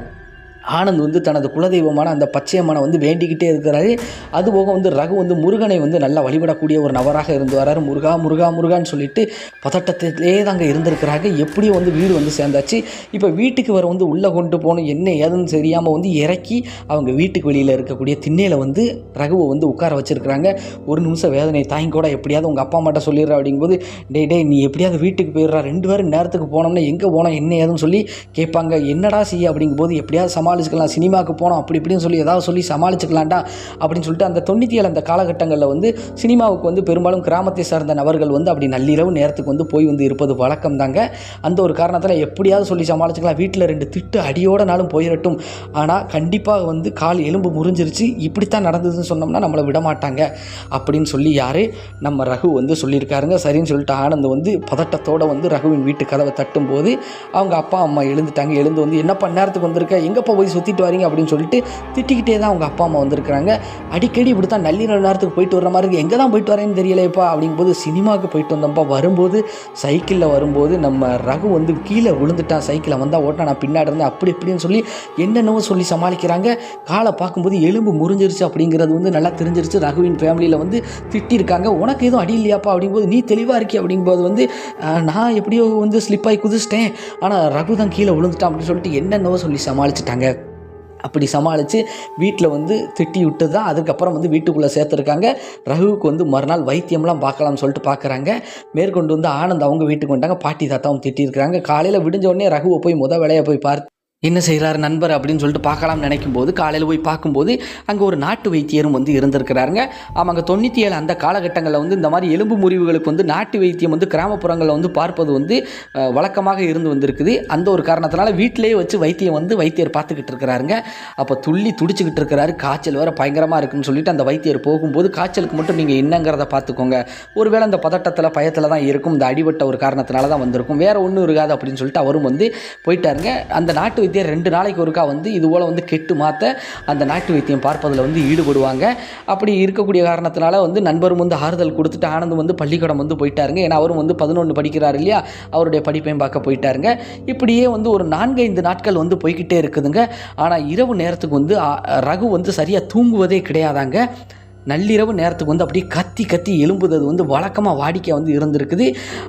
ஆனந்த் வந்து தனது குலதெய்வமான அந்த பச்சையம்மனை வந்து வேண்டிக்கிட்டே இருக்கிறாரு. அதுபோக வந்து ரகு வந்து முருகனை வந்து நல்லா வழிபடக்கூடிய ஒரு நபராக இருந்து வராரு. முருகா முருகா முருகான்னு சொல்லிட்டு பதட்டத்திலே தாங்க இருந்திருக்கிறாங்க. எப்படியும் வந்து வீடு வந்து சேர்ந்தாச்சு. இப்போ வீட்டுக்கு வர வந்து உள்ளே கொண்டு போகணும். என்ன ஏதுன்னு தெரியாமல் வந்து இறக்கி அவங்க வீட்டுக்கு வெளியில் இருக்கக்கூடிய திண்ணையில் வந்து ரகுவை வந்து உட்கார வச்சுருக்கிறாங்க. ஒரு நிமிஷம் வேதனை தாங்கி கூட எப்படியாவது உங்கள் அப்பா அம்மாட்ட சொல்லிடுறா அப்படிங்கும்போது டே டே நீ எப்படியாவது வீட்டுக்கு போயிடுறா. ரெண்டு பேரும் நேரத்துக்கு போனோம்னா எங்கே போனோம் என்ன ஏதுன்னு சொல்லி கேட்பாங்க. என்னடா செய்ய? அப்படிங்கும்போது எப்படியாவது சமாளிச்சுக்கலாம் சினிமாவுக்கு போனோம் அப்படி இப்படின்னு சொல்லி ஏதாவது சொல்லி சமாளிச்சுக்கலாம்டா அப்படின்னு சொல்லிட்டு அந்த தொண்ணூற்றி ஏழு அந்த காலகட்டங்களில் வந்து சினிமாவுக்கு வந்து பெரும்பாலும் கிராமத்தை சார்ந்த நபர்கள் வந்து அப்படி நள்ளிரவு நேரத்துக்கு வந்து போய் வந்து இருப்பது வழக்கம் தாங்க அந்த ஒரு காரணத்தில் எப்படியாவது சொல்லி சமாளிச்சுக்கலாம். வீட்டில் ரெண்டு திட்டு அடியோடனாலும் போயிடட்டும் ஆனால் கண்டிப்பாக வந்து கால் எலும்பு முறிஞ்சிருச்சு. இப்படித்தான் நடந்ததுன்னு சொன்னோம்னா நம்மளை விட மாட்டாங்க அப்படின்னு சொல்லி யார்? நம்ம ரகு வந்து சொல்லியிருக்காருங்க. சரின்னு சொல்லிட்டு ஆனந்த் வந்து பதட்டத்தோட வந்து ரகுவின் வீட்டு கதவை தட்டும்போது அவங்க அப்பா அம்மா எழுந்துட்டாங்க. எழுந்து வந்து என்னப்பா நேரத்துக்கு வந்திருக்க? எங்கப்பா போய் சுற்றிட்டு வரீங்க அப்படின்னு சொல்லிட்டு திட்டிக்கிட்டே தான் அவங்க அப்பா அம்மா வந்திருக்கிறாங்க. அடிக்கடி இப்படி தான் நள்ளிரவு நேரத்துக்கு போயிட்டு வர மாதிரி இருக்குது எங்கே தான் போயிட்டு வரேன்னு தெரியலையப்பா அப்படிங்கும்போது சினிமாவுக்கு போயிட்டு வந்தோம்ப்பா. வரும்போது சைக்கிளில் வரும்போது நம்ம ரகு வந்து கீழே விழுந்துட்டான். சைக்கிளை வந்தால் ஓட்டினா நான் பின்னாடி இருந்தேன். அப்படி இப்படின்னு சொல்லி என்னென்னவோ சொல்லி சமாளிக்கிறாங்க. காலை பார்க்கும்போது எலும்பு முறிஞ்சிருச்சு அப்படிங்கிறது வந்து நல்லா தெரிஞ்சிருச்சு. ரகுவின் ஃபேமிலியில் வந்து திட்டிருக்காங்க. உனக்கு எதுவும் அடி இல்லையாப்பா அப்படிங்கும்போது நீ தெளிவாக இருக்கி அப்படிங்கும்போது வந்து நான் எப்படியோ வந்து ஸ்லிப்பாகி குதிச்சிட்டேன். ஆனால் ரகு தான் கீழே விழுந்துட்டான் அப்படின்னு சொல்லிட்டு என்னென்னவோ சொல்லி சமாளிச்சிட்டாங்க. அப்படி சமாளித்து வீட்டில் வந்து திட்டி விட்டு தான் அதுக்கப்புறம் வந்து வீட்டுக்குள்ளே சேர்த்துருக்காங்க. ரகுவுக்கு வந்து மறுநாள் வைத்தியம்லாம் பார்க்கலாம்னு சொல்லிட்டு பார்க்குறாங்க. மேற்கொண்டு வந்து ஆனந்த் அவங்க வீட்டுக்கு வந்துட்டாங்க. பாட்டி தாத்தாவும் திட்டியிருக்கிறாங்க காலையில் விடிஞ்ச உடனே ரகுவை போய் முத வேலையை போய் பார்த்து என்ன செய்கிறாரு நண்பர் அப்படின்னு சொல்லிட்டு பார்க்கலாம்னு நினைக்கும் போது காலையில் போய் பார்க்கும்போது அங்கே ஒரு நாட்டு வைத்தியரும் வந்து இருந்திருக்கிறாருங்க. ஆமாங்க தொண்ணூற்றி ஏழு அந்த காலகட்டங்களில் வந்து இந்த மாதிரி எலும்பு முறிவுகளுக்கு வந்து நாட்டு வைத்தியம் வந்து கிராமப்புறங்களில் வந்து பார்ப்பது வந்து வழக்கமாக இருந்து வந்திருக்குது. அந்த ஒரு காரணத்தினால வீட்டிலேயே வச்சு வைத்தியம் வந்து வைத்தியர் பார்த்துக்கிட்டு இருக்கிறாருங்க. அப்போ துள்ளி துடிச்சிக்கிட்டு இருக்கிறாரு. காய்ச்சல் வேறு பயங்கரமாக இருக்குன்னு சொல்லிட்டு அந்த வைத்தியர் போகும்போது காய்ச்சலுக்கு மட்டும் நீங்கள் என்னங்கிறத பார்த்துக்கோங்க. ஒருவேளை அந்த பதட்டத்தில் பயத்தில் தான் இருக்கும். இந்த அடிபட்ட ஒரு காரணத்தினால தான் வந்திருக்கும். வேறு ஒன்றும் இருக்காது அப்படின்னு சொல்லிட்டு அவரும் வந்து போயிட்டாருங்க. அந்த நாட்டு வைத்தியம் ரெண்டு நாளைக்கு ஒருக்கா வந்து இது போல் வந்து கெட்டு மாற்ற அந்த நாட்டு வைத்தியம் பார்ப்பதில் வந்து ஈடுபடுவாங்க. அப்படி இருக்கக்கூடிய காரணத்தினால வந்து நண்பரும் வந்து ஆறுதல் கொடுத்துட்டு ஆனந்தம் வந்து பள்ளிக்கூடம் வந்து போயிட்டாருங்க. ஏன்னா அவரும் வந்து பதினொன்று படிக்கிறார் இல்லையா? அவருடைய படிப்பையும் பார்க்க போயிட்டாருங்க. இப்படியே வந்து ஒரு நான்கைந்து நாட்கள் வந்து போய்கிட்டே இருக்குதுங்க. ஆனால் இரவு நேரத்துக்கு வந்து ரகு வந்து சரியாக தூங்குவதே கிடையாதாங்க. நள்ளிரவு நேரத்துக்கு வந்து அப்படியே கத்தி கத்தி எழும்புறது வந்து வழக்கமாக வாடிக்கை வந்து இருந்திருக்குது.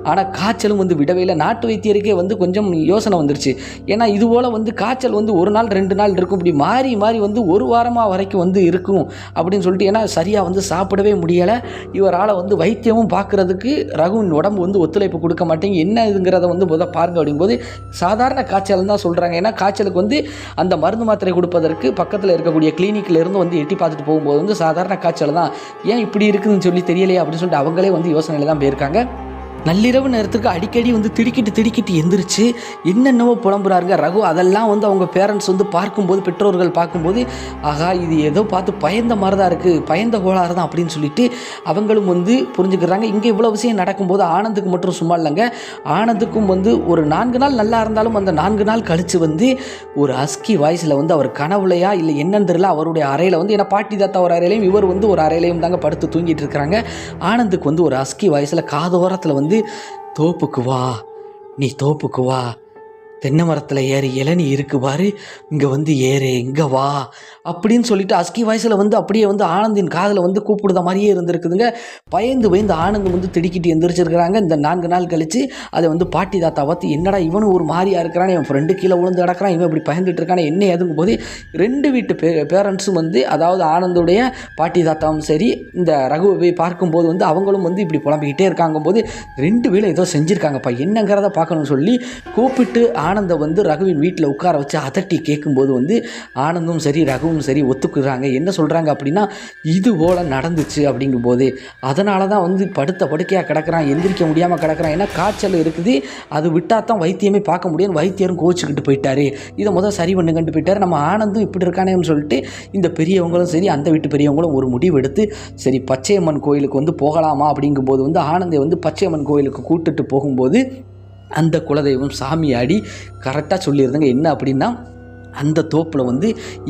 ஆனால் காய்ச்சலும் வந்து விடவே இல்லை. நாட்டு வைத்தியருக்கே வந்து கொஞ்சம் யோசனை வந்துருச்சு. ஏன்னா இது போல் வந்து காய்ச்சல் வந்து ஒரு நாள் ரெண்டு நாள் இருக்கும். இப்படி மாறி மாறி வந்து ஒரு வாரமாக வரைக்கும் வந்து இருக்கும் அப்படின்னு சொல்லிட்டு ஏன்னா சரியாக வந்து சாப்பிடவே முடியலை. இவரால் வந்து வைத்தியமும் பார்க்குறதுக்கு ரகுவின் உடம்பு வந்து ஒத்துழைப்பு கொடுக்க மாட்டேங்க என்ன இதுங்கிறத வந்து முத பாருங்க அப்படிங்கும்போது சாதாரண காய்ச்சல் தான் சொல்கிறாங்க ஏன்னா காய்ச்சலுக்கு வந்து அந்த மருந்து மாத்திரை கொடுப்பதற்கு பக்கத்தில் இருக்கக்கூடிய கிளினிக்கில் இருந்து வந்து எட்டி பார்த்துட்டு போகும்போது வந்து சாதாரண காய்ச்சல் தான் ஏன் இப்படி இருக்குதுன்னு சொல்லி தெரியலையே? அப்படின்னு சொல்லிட்டு அவங்களே வந்து யோசனையில் தான் போயிருக்காங்க. நள்ளிரவு நேரத்துக்கு அடிக்கடி வந்து திடுக்கிட்டு திடுக்கிட்டு எந்திரிச்சு என்னென்னவோ புலம்புறாருங்க. ரகு அதெல்லாம் வந்து அவங்க பேரண்ட்ஸ் வந்து பார்க்கும்போது பெற்றோர்கள் பார்க்கும்போது ஆகா இது ஏதோ பார்த்து பயந்த மாதிரி தான் இருக்குது பயந்த கோளாறு தான் அப்படின்னு சொல்லிட்டு அவங்களும் வந்து புரிஞ்சுக்கிறாங்க. இங்கே இவ்வளோ விஷயம் நடக்கும்போது ஆனந்துக்கு மட்டும் சும்மா இல்லைங்க. ஆனந்துக்கும் வந்து ஒரு நான்கு நாள் நல்லா இருந்தாலும் அந்த நான்கு நாள் கழித்து வந்து ஒரு அஸ்கி வாய்ஸில் வந்து அவர் கனவுலையா இல்லை என்னன்னு தெரியல அவருடைய அறையில் வந்து ஏன்னா பாட்டி தாத்தா ஒரு அறையிலையும் இவர் வந்து ஒரு அறையிலையும் தாங்க படுத்து தூங்கிட்டு இருக்கிறாங்க. ஆனந்துக்கு வந்து ஒரு அஸ்கி வாய்ஸில் காதோரத்தில் வந்து தோப்புக்கு வா நீ தோப்புக்கு வா தென்னை மரத்தில் ஏறி இளநி இருக்கு பாரு இங்கே வந்து ஏறு இங்கே வா அப்படின்னு சொல்லிட்டு அஸ்கி வாய்ஸில் வந்து அப்படியே வந்து ஆனந்தின் காதில் வந்து கூப்பிடுத மாதிரியே இருந்திருக்குதுங்க. பயந்து பயந்து ஆனந்தம் வந்து திடுக்கிட்டு எந்திரிச்சிருக்கிறாங்க. இந்த நான்கு நாள் கழித்து அதை வந்து பாட்டி தாத்தா பார்த்து என்னடா இவனும் ஒரு மாதிரியா இருக்கிறான் என் ஃப்ரெண்டு கீழே விழுந்து கிடக்கிறான் இவன் இப்படி பயந்துட்டு இருக்கானே என்ன ஏதுங்கும் போது? ரெண்டு வீட்டு பே பேரண்ட்ஸும் வந்து அதாவது ஆனந்துடைய பாட்டி தாத்தாவும் சரி இந்த ரகுவை போய் பார்க்கும்போது வந்து அவங்களும் வந்து இப்படி புலம்பிக்கிட்டே இருக்காங்க போது ரெண்டு பேரும் ஏதோ செஞ்சுருக்காங்கப்பா என்னங்கிறத பார்க்கணும்னு சொல்லி கூப்பிட்டு ஆனந்தை வந்து ரகுவின் வீட்டில் உட்கார வச்சு அதட்டி கேட்கும்போது வந்து ஆனந்தும் சரி ரகுவும் சரி ஒத்துக்குறாங்க. என்ன சொல்கிறாங்க அப்படின்னா இது போல் நடந்துச்சு அப்படிங்கும்போது அதனால தான் வந்து படுத்த படுக்கையாக கிடக்குறான் எந்திரிக்க முடியாமல் கிடக்கிறான். ஏன்னா காய்ச்சல் இருக்குது அது விட்டால் தான் வைத்தியமே பார்க்க முடியும் வைத்தியரும் கோச்சிக்கிட்டு போயிட்டாரு. இதை முதல் சரி பண்ணுங்கன்ட்டு போயிட்டார். நம்ம ஆனந்தும் இப்படி இருக்கானேன்னு சொல்லிட்டு இந்த பெரியவங்களும் சரி அந்த வீட்டு பெரியவங்களும் ஒரு முடிவு எடுத்து சரி பச்சையம்மன் கோயிலுக்கு வந்து போகலாமா அப்படிங்கும்போது வந்து ஆனந்தை வந்து பச்சையம்மன் கோயிலுக்கு கூட்டுட்டு போகும்போது அந்த குலதெய்வம் சாமியாடி கரெக்டாக சொல்லியிருந்தாங்க. என்ன அப்படின்னா அந்த தோப்பில் வந்து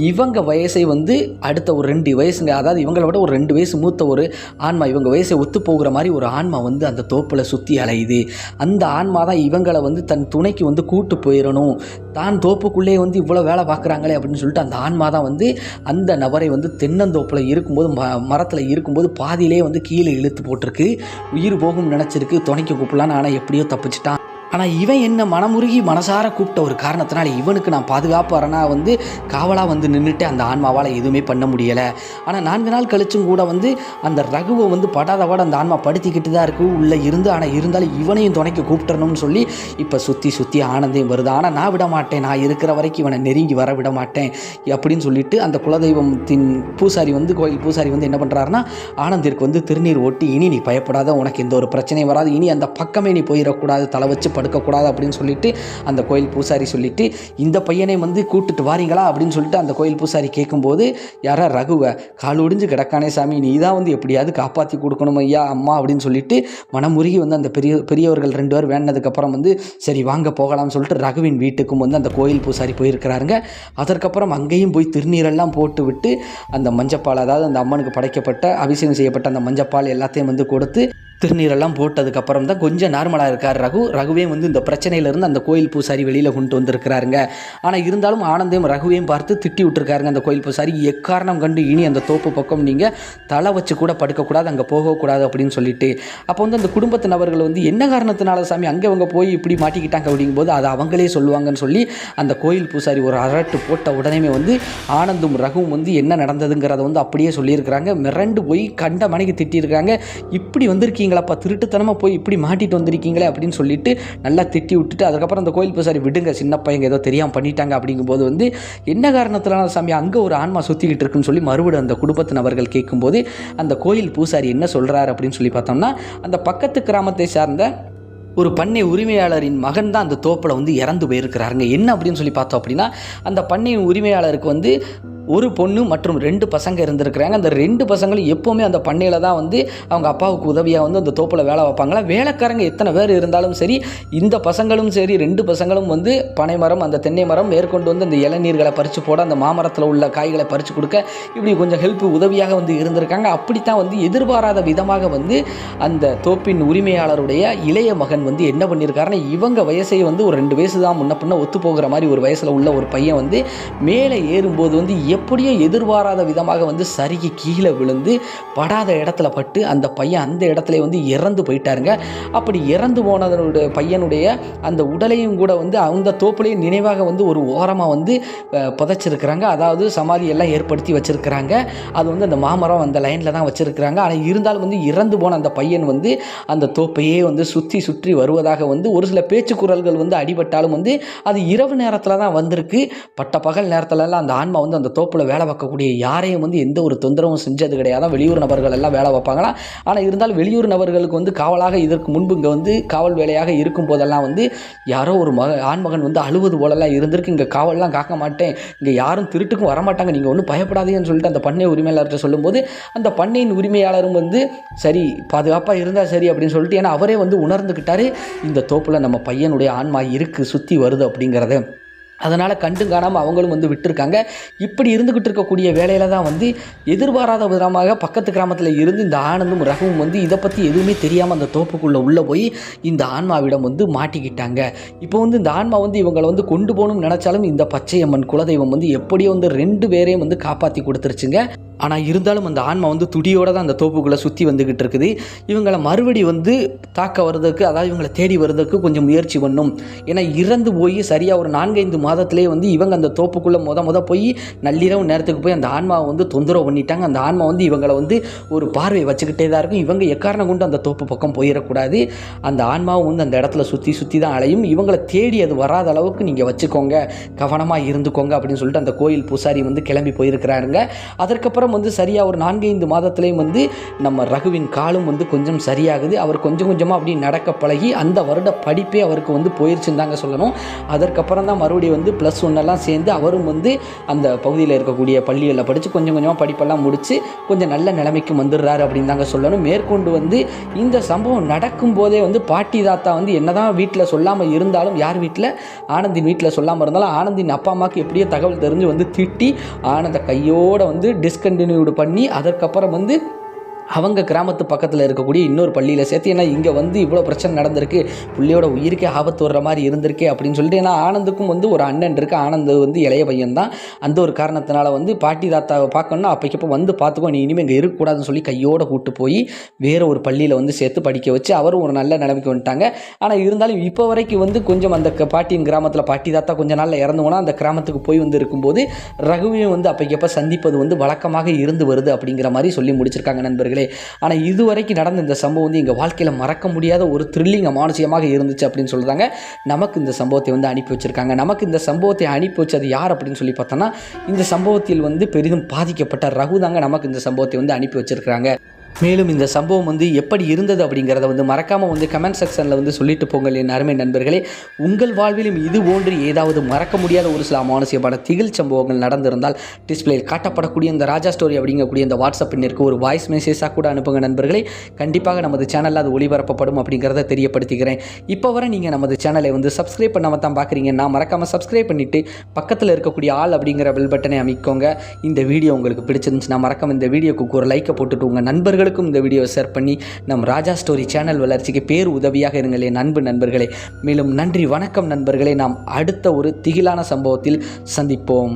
இவங்க வயசை வந்து அடுத்த ஒரு ரெண்டு வயசுங்க அதாவது இவங்களை விட ஒரு ரெண்டு வயசு மூத்த ஒரு ஆன்மா இவங்க வயசை ஒத்து போகிற மாதிரி ஒரு ஆன்மா வந்து அந்த தோப்பில் சுற்றி அலையுது. அந்த ஆன்மா தான் இவங்களை வந்து தன் துணைக்கு வந்து கூட்டு போயிடணும் தான் தோப்புக்குள்ளே வந்து இவ்வளோ வேலை பார்க்குறாங்களே அப்படின்னு சொல்லிட்டு அந்த ஆன்மா தான் வந்து அந்த நபரை வந்து தென்னந்தோப்பில் இருக்கும்போது ம மரத்தில் இருக்கும்போது பாதியிலே வந்து கீழே இழுத்து போட்டிருக்கு. உயிர் போகும் நினச்சிருக்கு. துணைக்கு கூப்பிடலான்னு ஆனால் எப்படியோ தப்பிச்சிட்டான். ஆனால் இவன் என்ன மனமுருகி மனசார கூப்பிட்ட ஒரு காரணத்தினால இவனுக்கு நான் பாதுகாப்பு வந்து காவலாக வந்து நின்றுட்டு அந்த ஆன்மாவால் எதுவுமே பண்ண முடியலை. ஆனால் நான்கு நாள் கழிச்சும் கூட வந்து அந்த ரகுவை வந்து படாத பாட அந்த ஆன்மா படுத்திக்கிட்டு தான் இருக்கு உள்ளே இருந்து. ஆனால் இருந்தாலும் இவனையும் துணைக்கு கூப்பிட்டுறணும்னு சொல்லி இப்போ சுற்றி சுற்றி ஆனந்தையும் வருது. ஆனால் நான் விட மாட்டேன். நான் இருக்கிற வரைக்கும் இவனை நெருங்கி வர விட மாட்டேன் அப்படின்னு சொல்லிட்டு அந்த குலதெய்வத்தின் பூசாரி வந்து கோயில் பூசாரி வந்து என்ன பண்ணுறாருன்னா ஆனந்திற்கு வந்து திருநீர் ஓட்டி இனி நீ பயப்படாத. உனக்கு எந்த ஒரு பிரச்சனையும் வராது. இனி அந்த பக்கமே நீ போயிடக்கூடாது. தலை வச்சு படுக்கக்கூடாது அப்படின்னு சொல்லிட்டு அந்த கோயில் பூசாரி சொல்லிட்டு இந்த பையனை வந்து கூட்டுட்டு வாரீங்களா? அப்படின்னு சொல்லிட்டு அந்த கோயில் பூசாரி கேட்கும்போது யாரா ரகுவை? கால் ஒடிஞ்சு கிடக்கானே சாமி. நீ தான் வந்து எப்படியாவது காப்பாற்றி கொடுக்கணும் ஐயா அம்மா அப்படின்னு சொல்லிட்டு மனமுருகி வந்து அந்த பெரிய பெரியவர்கள் ரெண்டு பேர் வேணதுக்கப்புறம் வந்து சரி வாங்க போகலாம்னு சொல்லிட்டு ரகுவின் வீட்டுக்கும் வந்து அந்த கோயில் பூசாரி போயிருக்கிறாருங்க. அதற்கப்புறம் அங்கேயும் போய் திருநீரெல்லாம் போட்டு விட்டு அந்த மஞ்சப்பால் அதாவது அந்த அம்மனுக்கு படைக்கப்பட்ட அபிஷேகம் செய்யப்பட்ட அந்த மஞ்சப்பால் எல்லாத்தையும் வந்து கொடுத்து திருநீரெல்லாம் போட்டதுக்கப்புறம் தான் கொஞ்சம் நார்மலாக இருக்கார் ரகு. ரகுவே வந்து இந்த பிரச்சனையிலேருந்து அந்த கோயில் பூசாரி வெளியில் கொண்டு வந்திருக்கிறாருங்க. ஆனால் இருந்தாலும் ஆனந்தையும் ரகுவையும் பார்த்து திட்டி விட்டுருக்காருங்க அந்த கோயில் பூசாரி. எக்காரணம் கண்டு இனி அந்த தோப்பு பக்கம் நீங்கள் தலை வச்சு கூட படுக்கக்கூடாது அங்கே போகக்கூடாது அப்படின்னு சொல்லிட்டு. அப்போ வந்து அந்த குடும்பத்து நபர்கள் வந்து என்ன காரணத்தினால சாமி அங்கே அவங்க போய் இப்படி மாட்டிக்கிட்டாங்க அப்படிங்கும்போது அதை அவங்களே சொல்லுவாங்கன்னு சொல்லி அந்த கோயில் பூசாரி ஒரு அரட்டு போட்ட உடனே வந்து ஆனந்தும் ரகுவும் வந்து என்ன நடந்ததுங்கிறத வந்து அப்படியே சொல்லியிருக்கிறாங்க. மிரண்டு போய் கண்ட மணிக்கு திட்டியிருக்காங்க இப்படி வந்திருக்கீங்க வந்திருக்கீங்களாப்பா திருட்டுத்தனமாக போய் இப்படி மாட்டிட்டு வந்திருக்கீங்களே அப்படின்னு சொல்லிட்டு நல்லா திட்டி விட்டுட்டு அதுக்கப்புறம் அந்த கோயில் பூசாரி விடுங்க சின்ன பையங்க ஏதோ தெரியாமல் பண்ணிட்டாங்க அப்படிங்கும்போது வந்து என்ன காரணத்தினால சாமி அங்கே ஒரு ஆன்மா சுற்றிக்கிட்டு இருக்குன்னு சொல்லி மறுபடியும் அந்த குடும்பத்து நபர்கள் கேட்கும்போது அந்த கோயில் பூசாரி என்ன சொல்கிறார் அப்படின்னு சொல்லி பார்த்தோம்னா அந்த பக்கத்து கிராமத்தை சார்ந்த ஒரு பண்ணை உரிமையாளரின் மகன் தான் அந்த தோப்பில் வந்து இறந்து போயிருக்கிறாருங்க. என்ன அப்படின்னு சொல்லி பார்த்தோம் அப்படின்னா அந்த பண்ணையின் உரிமையாளருக்கு வந்து ஒரு பொண்ணு மற்றும் ரெண்டு பசங்க இருந்திருக்கிறாங்க. அந்த ரெண்டு பசங்களும் எப்போவுமே அந்த பண்ணையில் தான் வந்து அவங்க அப்பாவுக்கு உதவியாக வந்து அந்த தோப்பில் வேலை வைப்பாங்களா? வேலைக்காரங்க எத்தனை பேர் இருந்தாலும் சரி இந்த பசங்களும் சரி ரெண்டு பசங்களும் வந்து பனை மரம் அந்த தென்னை மரம் மேற்கொண்டு வந்து அந்த இளநீர்களை பறித்து போட அந்த மாமரத்தில் உள்ள காய்களை பறித்து கொடுக்க இப்படி கொஞ்சம் ஹெல்ப் உதவியாக வந்து இருந்திருக்காங்க. அப்படித்தான் வந்து எதிர்பாராத விதமாக வந்து அந்த தோப்பின் உரிமையாளருடைய இளைய மகன் வந்து என்ன பண்ணியிருக்காருன்னா இவங்க வயசை வந்து ஒரு ரெண்டு வயசு தான் முன்ன பின்ன ஒத்து போகிற மாதிரி ஒரு வயசில் உள்ள ஒரு பையன் வந்து மேலே ஏறும்போது வந்து எப்படியோ எதிர்பாராத விதமாக வந்து சருகி கீழே விழுந்து படாத இடத்துல பட்டு அந்த பையன் அந்த இடத்துல வந்து இறந்து போயிட்டாருங்க. அப்படி இறந்து போனதனுடைய பையனுடைய அந்த உடலையும் கூட வந்து அந்த தோப்புலையும் நினைவாக வந்து ஒரு ஓரமாக வந்து புதைச்சிருக்கிறாங்க. அதாவது சமாதி எல்லாம் ஏற்படுத்தி வச்சிருக்கிறாங்க. அது வந்து அந்த மாமரம் அந்த லைனில் தான் வச்சிருக்கிறாங்க. ஆனால் இருந்தாலும் வந்து இறந்து போன அந்த பையன் வந்து அந்த தோப்பையே வந்து சுற்றி சுற்றி வருவதாக வந்து ஒரு சில பேச்சு குரல்கள் வந்து அடிபட்டாலும் வந்து அது இரவு நேரத்தில் தான் வந்திருக்கு. பட்ட பகல் நேரத்துலலாம் அந்த ஆன்மா வந்து அந்த தோப்பில் வேலை பார்க்கக்கூடிய யாரையும் வந்து எந்த ஒரு தொந்தரவும் செஞ்சது கிடையாது. வெளியூர் நபர்கள் எல்லாம் வேலை பார்ப்பாங்களா ஆனால் இருந்தாலும் வெளியூர் நபர்களுக்கு வந்து காவலாக இதற்கு முன்பு இங்கே வந்து காவல் வேலையாக இருக்கும் போதெல்லாம் வந்து யாரோ ஒரு மக ஆண்மகன் வந்து அழுவது போலலாம் இருந்திருக்கு. இங்கே காவல்லாம் காக்க மாட்டேன். இங்கே யாரும் திருட்டுக்கும் வரமாட்டாங்க. நீங்கள் ஒன்றும் பயப்படாதீங்கன்னு சொல்லிட்டு அந்த பண்ணை உரிமையாளர்கிட்ட சொல்லும்போது அந்த பண்ணையின் உரிமையாளரும் வந்து சரி பாதுகாப்பாக இருந்தால் சரி அப்படின்னு சொல்லிட்டு ஏன்னா அவரே வந்து உணர்ந்துக்கிட்டாரு இந்த தோப்பில் நம்ம பையனுடைய ஆன்மா இருக்குது சுற்றி வருது அப்படிங்கிறத. அதனால் கண்டும் காணாமல் அவங்களும் வந்து விட்டுருக்காங்க. இப்படி இருந்துக்கிட்டு இருக்கக்கூடிய வேலையில் தான் வந்து எதிர்பாராத விதமாக பக்கத்து கிராமத்தில் இருந்து இந்த ஆனந்தும் ரகுவும் வந்து இதை பற்றி எதுவுமே தெரியாமல் அந்த தோப்புக்குள்ளே உள்ளே போய் இந்த ஆன்மாவிடம் வந்து மாட்டிக்கிட்டாங்க. இப்போ வந்து இந்த ஆன்மா வந்து இவங்களை வந்து கொண்டு போகணும்னு நினச்சாலும் இந்த பச்சையம்மன் குலதெய்வம் வந்து எப்படியோ வந்து ரெண்டு பேரையும் வந்து காப்பாற்றி கொடுத்துருச்சுங்க. ஆனால் இருந்தாலும் அந்த ஆன்மா வந்து துடியோடு தான் அந்த தோப்புக்குள்ளே சுற்றி வந்துக்கிட்டு இருக்குது. இவங்களை மறுபடி வந்து தாக்க வர்றதுக்கு அதாவது இவங்களை தேடி வர்றதுக்கு கொஞ்சம் முயற்சி பண்ணும். ஏன்னா இறந்து போய் சரியாக ஒரு நான்கைந்து மாதத்துலேயே வந்து இவங்க அந்த தோப்புக்குள்ளே மொதல் மொதல் போய் நள்ளிரவு நேரத்துக்கு போய் அந்த ஆன்மாவை வந்து தொந்தரவு பண்ணிட்டாங்க. அந்த ஆன்மா வந்து இவங்களை வந்து ஒரு பார்வை வச்சுக்கிட்டே தான் இருக்கும். இவங்க எக்காரணம் கொண்டு அந்த தோப்பு பக்கம் போயிடக்கூடாது. அந்த ஆன்மாவும் வந்து அந்த இடத்துல சுற்றி சுற்றி தான் அலையும். இவங்களை தேடி அது வராத அளவுக்கு நீங்கள் வச்சுக்கோங்க. கவனமாக இருந்துக்கோங்க அப்படின்னு சொல்லிட்டு அந்த கோயில் பூசாரி வந்து கிளம்பி போயிருக்கிறாருங்க. அதற்கப்புறம் வந்து சரியாக ஒரு நான்கைந்து மாதத்துலேயும் வந்து நம்ம ரகுவின் காலம் வந்து கொஞ்சம் சரியாகுது. அவர் கொஞ்சம் கொஞ்சமாக அப்படி நடக்க பழகி அந்த வருட படிப்பே அவருக்கு வந்து போயிருச்சுன்னு தாங்க சொல்லணும். அதற்கப்புறம் தான் மறுபடியும் வந்து ப்ளஸ் ஒன்னெல்லாம் சேர்ந்து அவரும் வந்து அந்த பகுதியில் இருக்கக்கூடிய பள்ளிகளில் படித்து கொஞ்சம் கொஞ்சமாக படிப்பெல்லாம் முடித்து கொஞ்சம் நல்ல நிலைமைக்கு வந்துடுறாரு அப்படின்னு தாங்க சொல்லணும். மேற்கொண்டு வந்து இந்த சம்பவம் நடக்கும் போதே வந்து பாட்டி தாத்தா வந்து என்னதான் வீட்டில் சொல்லாமல் இருந்தாலும் யார் வீட்டில் ஆனந்தின் வீட்டில் சொல்லாமல் இருந்தாலும் ஆனந்தின் அப்பா அம்மாவுக்கு எப்படியோ தகவல் தெரிஞ்சு வந்து திட்டி ஆனந்த கையோடு வந்து கண்டினியூடு பண்ணி அதற்கப்புறம் வந்து அவங்க கிராமத்து பக்கத்தில் இருக்கக்கூடிய இன்னொரு பள்ளியில் சேர்த்து ஏன்னா இங்கே வந்து இவ்வளோ பிரச்சனை நடந்திருக்கு பிள்ளையோட உயிருக்கே ஆபத்து வர்ற மாதிரி இருந்திருக்கே அப்படின்னு சொல்லிட்டு ஏன்னா ஆனந்துக்கும் வந்து ஒரு அண்ணன் இருக்குது ஆனந்த் வந்து இளைய பையன் தான். அந்த ஒரு காரணத்தினால வந்து பாட்டி தாத்தாவை பார்க்கணும்னா அப்போக்கப்போ வந்து பார்த்துக்கோ நீ இனிமேல் இங்கே இருக்கக்கூடாதுன்னு சொல்லி கையோட கூட்டு போய் வேறு ஒரு பள்ளியில் வந்து சேர்த்து படிக்க வச்சு அவரும் ஒரு நல்ல நிலைமைக்கு வந்துட்டாங்க. ஆனால் இருந்தாலும் இப்போ வரைக்கும் வந்து கொஞ்சம் அந்த க- பாட்டியின் கிராமத்தில் பாட்டி தாத்தா கொஞ்ச நாளில் இறந்து போனால் அந்த கிராமத்துக்கு போய் வந்து இருக்கும்போது ரகுவையும் வந்து அப்போக்கப்போ சந்திப்பது வந்து வழக்கமாக இருந்து வருது அப்படிங்கிற மாதிரி சொல்லி முடிச்சிருக்காங்க நண்பர்களே. ஆனால் இதுவரைக்கும் நடந்த இந்த சம்பவம் வந்து எங்கள் வாழ்க்கையில் மறக்க முடியாத ஒரு த்ரில்லிங் அமானுஷியமாக இருந்துச்சு அப்படின்னு சொல்கிறாங்க நமக்கு இந்த சம்பவத்தை வந்து அனுப்பி வச்சுருக்காங்க. நமக்கு இந்த சம்பவத்தை அனுப்பி வச்சது யார் அப்படின்னு சொல்லி பார்த்தோன்னா இந்த சம்பவத்தில் வந்து பெரிதும் பாதிக்கப்பட்ட ரகு தாங்க நமக்கு இந்த சம்பவத்தை வந்து அனுப்பி வச்சுருக்காங்க மேலும் இந்த சம்பவம் வந்து எப்படி இருந்தது அப்படிங்கிறத வந்து மறக்காமல் வந்து கமெண்ட் செக்ஷனில் வந்து சொல்லிட்டு போங்கள் என் அருமை நண்பர்களே. உங்கள் வாழ்விலும் இது போன்று ஏதாவது மறக்க முடியாத ஒரு சில அமானுஷியமான திகில் சம்பவங்கள் நடந்திருந்தால் டிஸ்பிளேயில் காட்டப்படக்கூடிய இந்த ராஜா ஸ்டோரி அப்படிங்கக்கூடிய இந்த வாட்ஸ்அப் எண்ணிற்கு ஒரு வாய்ஸ் மெசேஜாக கூட அனுப்புங்க நண்பர்களே. கண்டிப்பாக நமது சேனலில் அது ஒளிபரப்பப்படும் அப்படிங்கிறத தெரியப்படுத்திக்கிறேன். இப்போ வரை நீங்கள் நமது சேனலை வந்து சப்ஸ்கிரைப் பண்ணாமல் தான் பார்க்குறீங்க நான் மறக்காமல் சப்ஸ்கிரைப் பண்ணிவிட்டு பக்கத்தில் இருக்கக்கூடிய ஆள் அப்படிங்கிற பெல் பட்டனை அமைக்கோங்க. இந்த வீடியோ உங்களுக்கு பிடிச்சிருந்துச்சுன்னா மறக்காம இந்த வீடியோக்கு ஒரு லைக்கை போட்டுட்டு உங்கள் நண்பர்கள் நண்பர்களுக்கும் இந்த வீடியோவை ஷேர் பண்ணி நம் ராஜா ஸ்டோரி சேனல் வளர்ச்சிக்கு பேர் உதவியாக இருங்களே நண்பு நண்பர்களே. மேலும் நன்றி வணக்கம் நண்பர்களே. நாம் அடுத்த ஒரு திகிலான சம்பவத்தில் சந்திப்போம்.